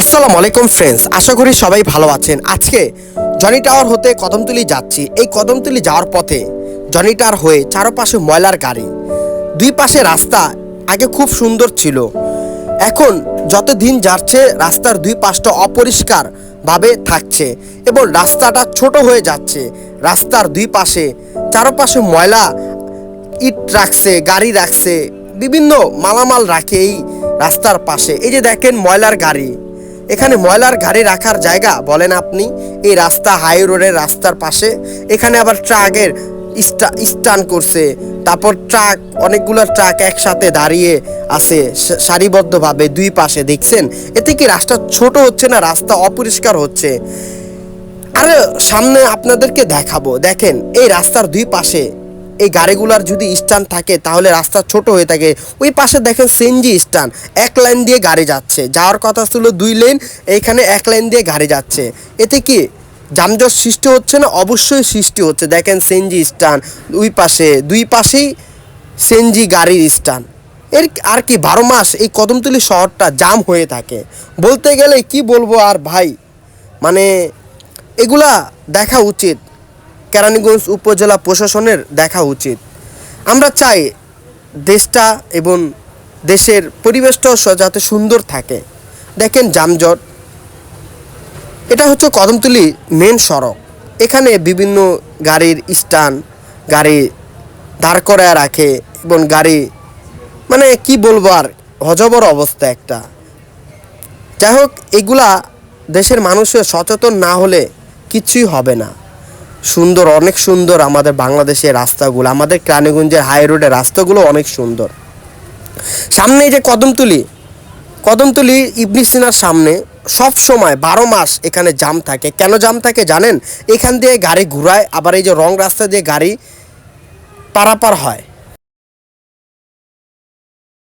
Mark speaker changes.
Speaker 1: আসসালামু আলাইকুম ফ্রেন্ডস আশা করি সবাই ভালো আছেন। আজকে জনি টাওয়ার হতে কদমতলি যাচ্ছি। এই কদমতলি যাওয়ার পথে জনি টাওয়ার হয়ে চারপাশে ময়লার গাড়ি। দুই পাশে রাস্তা আগে খুব সুন্দর ছিল। এখন যত দিন যাচ্ছে, রাস্তার দুই পাশটা অপরিষ্কার ভাবে থাকছে এবং রাস্তাটা ছোট হয়ে যাচ্ছে। রাস্তার দুই পাশে চারপাশে ময়লা ইট রাখছে, গাড়ি রাখছে, বিভিন্ন মালামাল রাখে এই রাস্তার পাশে। এই যে দেখেন ময়লার গাড়ি। এখানে ময়লার গাড়ি রাখার জায়গা, বলেন আপনি। এই রাস্তা হাই রোডের রাস্তার পাশে। এখানে আবার ট্রাকের স্টান করছে। তারপর ট্রাক, অনেকগুলো ট্রাক একসাথে দাঁড়িয়ে আছে সারিবদ্ধভাবে দুই পাশে, দেখছেন? এতে কি রাস্তা ছোট হচ্ছে না রাস্তা অপরিষ্কার হচ্ছে? আর, সামনে আপনাদেরকে দেখাবো। দেখেন, এই রাস্তার দুই পাশে এই গাড়িগুলার যদি স্ট্যান্ড থাকে, তাহলে রাস্তা ছোট হয়ে থাকে। ওই পাশে দেখেন সিএনজি স্ট্যান্ড, এক লাইন দিয়ে গাড়ি যাচ্ছে। যাওয়ার কথা ছিল দুই লেন এইখানে এক লাইন দিয়ে গাড়ি যাচ্ছে। এতে কি যানজট সৃষ্টি হচ্ছে না? অবশ্যই সৃষ্টি হচ্ছে। দেখেন সিএনজি স্ট্যান্ড, দুই পাশে, দুই পাশেই সিএনজি গাড়ির স্ট্যান্ড। এর আর কি বারো মাস এই কদমতলি শহরটা জাম হয়ে থাকে। বলতে গেলে কি বলব আর ভাই? মানে এগুলা দেখা উচিত। কেরানীগঞ্জ উপজেলা প্রশাসনের দেখা উচিত। আমরা চাই দেশটা এবং দেশের পরিবেশটাও যাতে সুন্দর থাকে। দেখেন যানজট। এটা হচ্ছে কদমতলি মেন সড়ক। এখানে বিভিন্ন গাড়ির স্ট্যান্ড, গাড়ি দাঁড় করায় রাখে এবং গাড়ি মানে কি বলব আর, হজবর অবস্থা একটা। যাই হোক, এগুলা দেশের মানুষের সচেতন না হলে কিছুই হবে না। সুন্দর, অনেক সুন্দর আমাদের বাংলাদেশের রাস্তাগুলো, আমাদের ক্রানীগঞ্জের হাই রোডের রাস্তাগুলো অনেক সুন্দর। সামনে যে কদমতলি কদমতলি ইবনি সিনার সামনে সব সময় বারো মাস এখানে জাম থাকে। কেন জাম থাকে জানেন? এখান দিয়ে গাড়ি ঘুরায়, আবার এই যে রং রাস্তা দিয়ে গাড়ি পারাপার হয়।